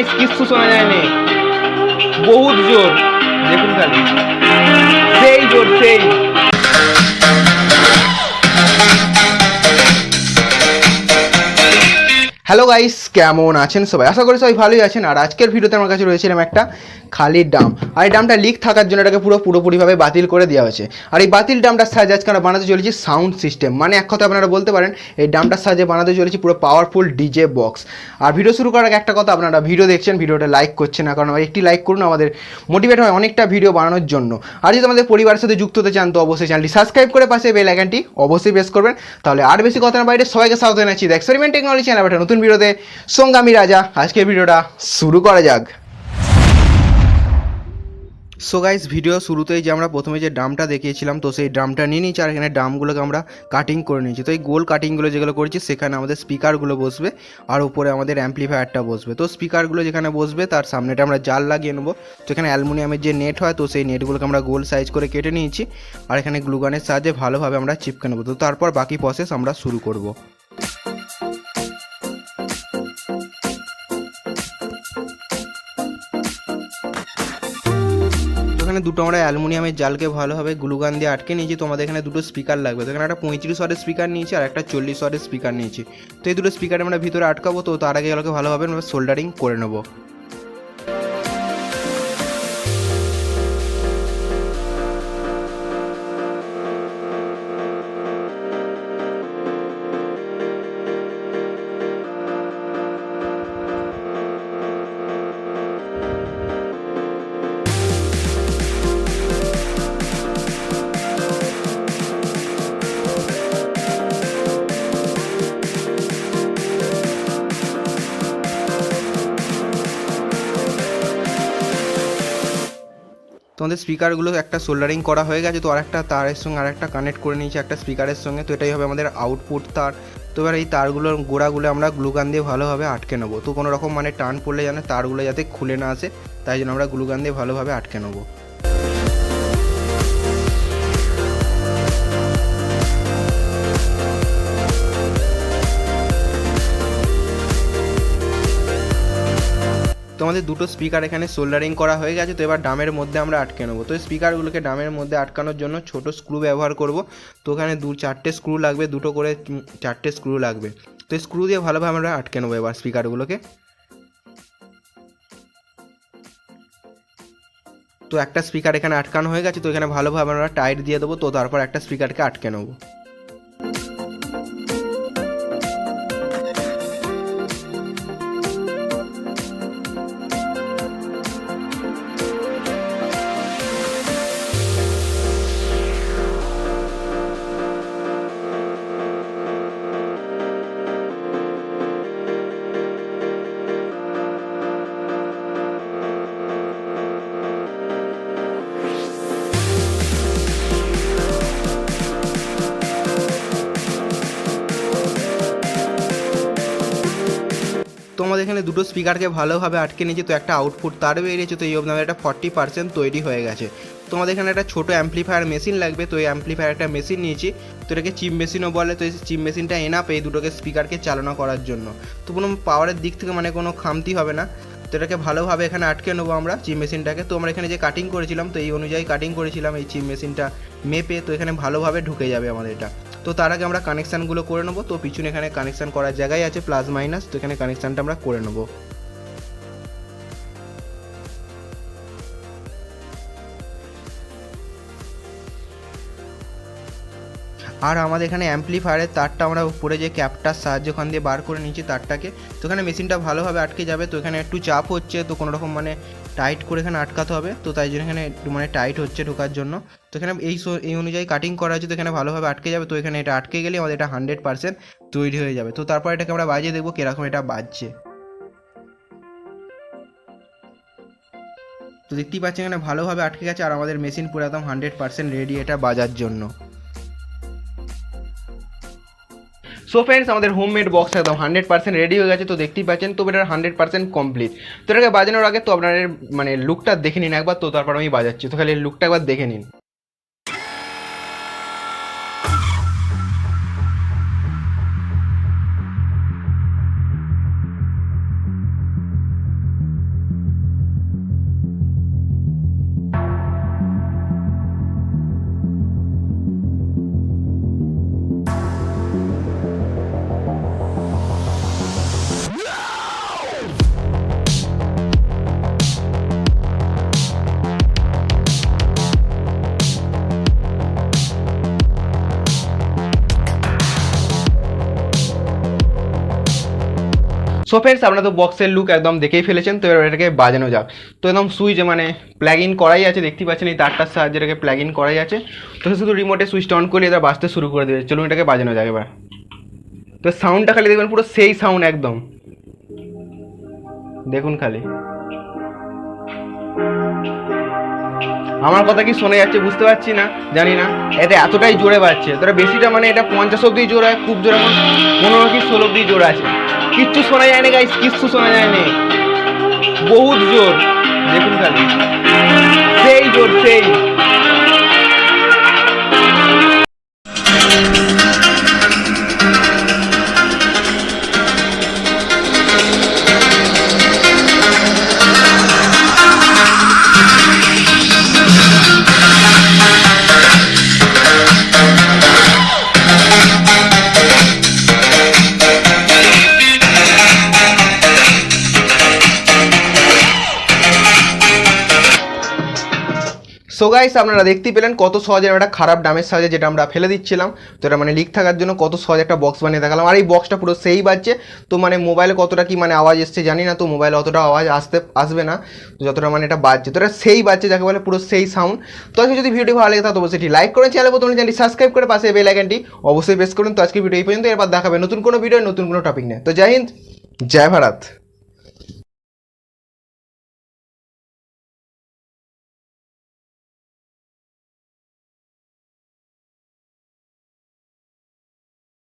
Guys, কিচ্ছু শোনা যায়নি। বহুত জোর, দেখুন খালি। সেই জোর, সেই। হ্যালো গাইস কেমন আছেন সবাই? আশা করি সবাই ভালোই আছেন। আর আজকের ভিডিওতে আমার কাছে রয়েছে এরকম একটা খালি ডাম আর এই ডামটা লিক থাকার জন্য এটাকে পুরো পুরোপুরিভাবে বাতিল করে দেওয়া হয়েছে। আর এই বাতিল ডামটার সাহায্যে আজকে আমরা বানাতে চলেছি সাউন্ড সিস্টেম মানে এক কথা আপনারা বলতে পারেন, এই ডামটার সাহায্যে বানাতে চলেছি পুরো পাওয়ারফুল ডিজে বক্স আর ভিডিও শুরু করার আগে একটা কথা আপনারা ভিডিও দেখছেন ভিডিওটা লাইক করছেন না, কারণ একটি লাইক করুন, আমাদের মোটিভেট হয় অনেকটা ভিডিও বানানোর জন্য। আর যদি আমাদের পরিবারের সাথে যুক্ত হতে চান, তো অবশ্যই চ্যানেলটি সাবস্ক্রাইব করে পাশে বেল আইকনটি অবশ্যই প্রেস করবেন। তাহলে আর বেশি কথা না বাইরে সবাইকে স্বাগত জানাচ্ছি। এক্সপেরিমেন্ট টেকনোলজি চ্যানেল একটা নতুন ভিডিওতে সঙ্গামী রাজা। আজকের ভিডিওটা শুরু করা যাক। সো গাইস ভিডিও শুরুতেই যে আমরা প্রথমে যে ড্রামটা দেখিয়েছিলাম, তো সেই ড্রামটা নিয়ে নিয়েছি, আর এখানে ড্রামগুলোকে আমরা কাটিং করে নিয়েছি। তো এই গোল কাটিংগুলো যেগুলো করেছি, সেখানে আমাদের স্পিকারগুলো বসবে, আর উপরে আমাদের অ্যাম্পলিফায়ারটা বসবে। তো স্পিকারগুলো যেখানে বসবে, তার সামনেটা আমরা জাল লাগিয়ে নেব। তো এখানে অ্যালুমিনিয়ামের যে নেট হয়, তো সেই নেটগুলোকে আমরা গোল সাইজ করে কেটে নিয়েছি, আর এখানে গ্লুগানের সাহায্যে ভালোভাবে আমরা চিপকে নেব। তো তারপর বাকি প্রসেস আমরা শুরু করব। এখানে দুটো আমরা অ্যালুমিনিয়ামের জালকে ভালোভাবে গ্লুগান দিয়ে আটকে নিয়েছি। তোমাদের এখানে দুটো স্পিকার লাগবে। তো এখানে একটা পঁয়ত্রিশ ওয়ারের স্পিকার নিয়েছি আর একটা চল্লিশ ওয়ারের স্পিকার নিয়েছি। তো এই দুটো স্পিকার আমরা ভিতরে আটকাবো, তো তার আগে এগুলোকে ভালোভাবে আমরা সোল্ডারিং করে নেব। তোমাদের স্পিকারগুলো একটা সোল্ডারিং করা হয়ে গেছে, তো আরেকটা তারের সঙ্গে আরেকটা কানেক্ট করে নিয়েছি একটা স্পিকারের সঙ্গে, তো এটাই হবে আমাদের আউটপুট তার। তো এবার এই তারগুলোর গোড়াগুলো আমরা গ্লুগান দিয়ে ভালোভাবে আটকে নেব। তো কোনো রকম মানে টান পড়লে যেন তারগুলো যাতে খুলে না আসে, তাই জন্য আমরা গ্লুগান দিয়ে ভালোভাবে আটকে নেব। তো আমাদের দুটো স্পিকার এখানে সোল্ডারিং করা হয়ে গেছে, তো এবার ডামের মধ্যে আমরা আটকে নেব। তো স্পিকারগুলোকে ডামের মধ্যে আটকানোর জন্য ছোট স্ক্রু ব্যবহার করব। তো ওখানে দু, চারটে স্ক্রু লাগবে, দুটো করে চারটে স্ক্রু লাগবে। তো স্ক্রু দিয়ে ভালোভাবে আমরা আটকে নেব এবার স্পিকারগুলোকে তো একটা স্পিকার এখানে আটকানো হয়ে গেছে, তো এখানে ভালোভাবে আমরা টাইট দিয়ে দেবো, তো তারপর একটা স্পিকারকে আটকে নেব। আমাদের এখানে দুটো স্পিকারকে ভালোভাবে আটকে নিয়েছি, তো একটা আউটপুট তার বেরিয়েছে তো এই অবধি আমাদের একটা ফর্টি পার্সেন্ট তৈরি হয়ে গেছে। তো আমাদের এখানে একটা ছোটো অ্যাম্পলিফায়ার মেশিন লাগবে, তো এই অ্যাম্পলিফায়ার একটা মেশিন নিয়েছি, তো এটাকে চিপ মেশিনও বলে, তো এই চিপ মেশিনটা এনাপ এই দুটোকে স্পিকারকে চালনা করার জন্য। তো কোনো পাওয়ারের দিক থেকে মানে কোনো খামতি হবে না, তো এটাকে ভালোভাবে এখানে আটকে নেব আমরা চিপ মেশিনটাকে তো আমরা এখানে যে কাটিং করেছিলাম, তো এই অনুযায়ী কাটিং করেছিলাম, এই চিপ মেশিনটা মেপে, তো এখানে ভালোভাবে ঢুকে যাবে আমাদের এটা। তো তার আগে আমরা কানেকশানগুলো করে নেব। তো পিছনে এখানে কানেকশান করার জায়গায় আছে প্লাস মাইনাস তো এখানে কানেকশানটা আমরা করে নেব। আর আমাদের এখানে অ্যাম্পলিফায়ারের তারটা আমরা উপরে যে ক্যাপটার সাহায্য ওখান দিয়ে বার করে নিচ্ছি তারটাকে। তো এখানে মেশিনটা ভালোভাবে আটকে যাবে, তো এখানে একটু চাপ হচ্ছে, তো কোনো রকম মানে টাইট করে এখানে আটকাতে হবে। তো তাই জন্য এখানে মানে টাইট হচ্ছে ঢোকার জন্য। তো এখানে এই এই অনুযায়ী কাটিং করা হয়েছে, তো এখানে ভালোভাবে আটকে যাবে। তো এখানে এটা আটকে গেলে আমাদের এটা হান্ড্রেড পার্সেন্ট তৈরি হয়ে যাবে। তো তারপর এটাকে আমরা বাজিয়ে দেখব কীরকম এটা বাজছে। তো দেখতেই পাচ্ছি এখানে ভালোভাবে আটকে গেছে, আর আমাদের মেশিন পুরো একদম হান্ড্রেড পার্সেন্ট রেডি এটা বাজার জন্য। সো ফ্রেন্ডস আমাদের হোমমেড বক্স একদম হান্ড্রেড পার্সেন্ট রেডি হয়ে গেছে, তো দেখতেই পাচ্ছেন, তো এটার হান্ড্রেড পার্সেন্ট কমপ্লিট তো এটাকে বাজানোর আগে তো আপনার মানে লুকটা দেখে নিন একবার, তো তারপর আমি বাজাচ্ছি। তো খালি লুকটা একবার দেখে নিন। সো ফ্রেন্ডস আপনারা তো বক্সের লুক একদম দেখেই ফেলেছেন, তো এবার এটাকে বাজানো যাক। তো একদম সুইচ মানে প্ল্যাগ ইন করাই আছে, দেখতে পাচ্ছেন এই তারটার সাহায্যে এটাকে প্ল্যাগ ইন করাই আছে। তো শুধু রিমোটে সুইচটা অন করলে এটা বাজতে শুরু করে দেবে চলুন এটাকে বাজানো যাক এবার। তো সাউন্ডটা খালি দেখবেন পুরো সেই সাউন্ড একদম। দেখুন খালি। আমার কথা কি শোনা যাচ্ছে বুঝতে পারছি না, জানি না। এটা এতটাই জোরে বাজছে। তোরা বেশিটা মানে এটা পঞ্চাশ অব্দি জোর হয়, খুব জোরে এখন পনেরো কি ষোলো অব্দি জোর আছে। কিচ্ছু শোনা যায় না গাইস কিচ্ছু শোনা যায় না। বহুত জোর। দেখুন খালি। সেই জোর, সেই। সো গাইস আপনারা দেখতেই পেলেন কত সহজে একটা খারাপ ডামের সাহায্যে যেটা আমরা ফেলে দিচ্ছিলাম। তো এটা মানে লিক থাকার জন্য কত সহজে একটা বক্স বানিয়ে দেখালাম। আর এই বক্সটা পুরো সেই বাজছে। তো মানে মোবাইলে কতটা কি মানে আওয়াজ এসছে জানি না, তো মোবাইলে অতটা আওয়াজ আসতে, আসবে না। তো যতটা মানে এটা বাজছে। তো এটা সেই বাজছে, যাকে বলে পুরো সেই সাউন্ড তো আজকে যদি ভিডিওটি ভালো লাগে তো অবশ্যই লাইক করে চ্যানেল প্রথমে চ্যানেলটি সাবস্ক্রাইব করে পাশে বেল আইকনটি অবশ্যই প্রেস করুন। তো আজকে ভিডিও এই পর্যন্ত এরপর দেখাবে নতুন কোনো ভিডিও নতুন কোনো টপিক নিয়ে। তো জয় হিন্দ, জয় ভারত।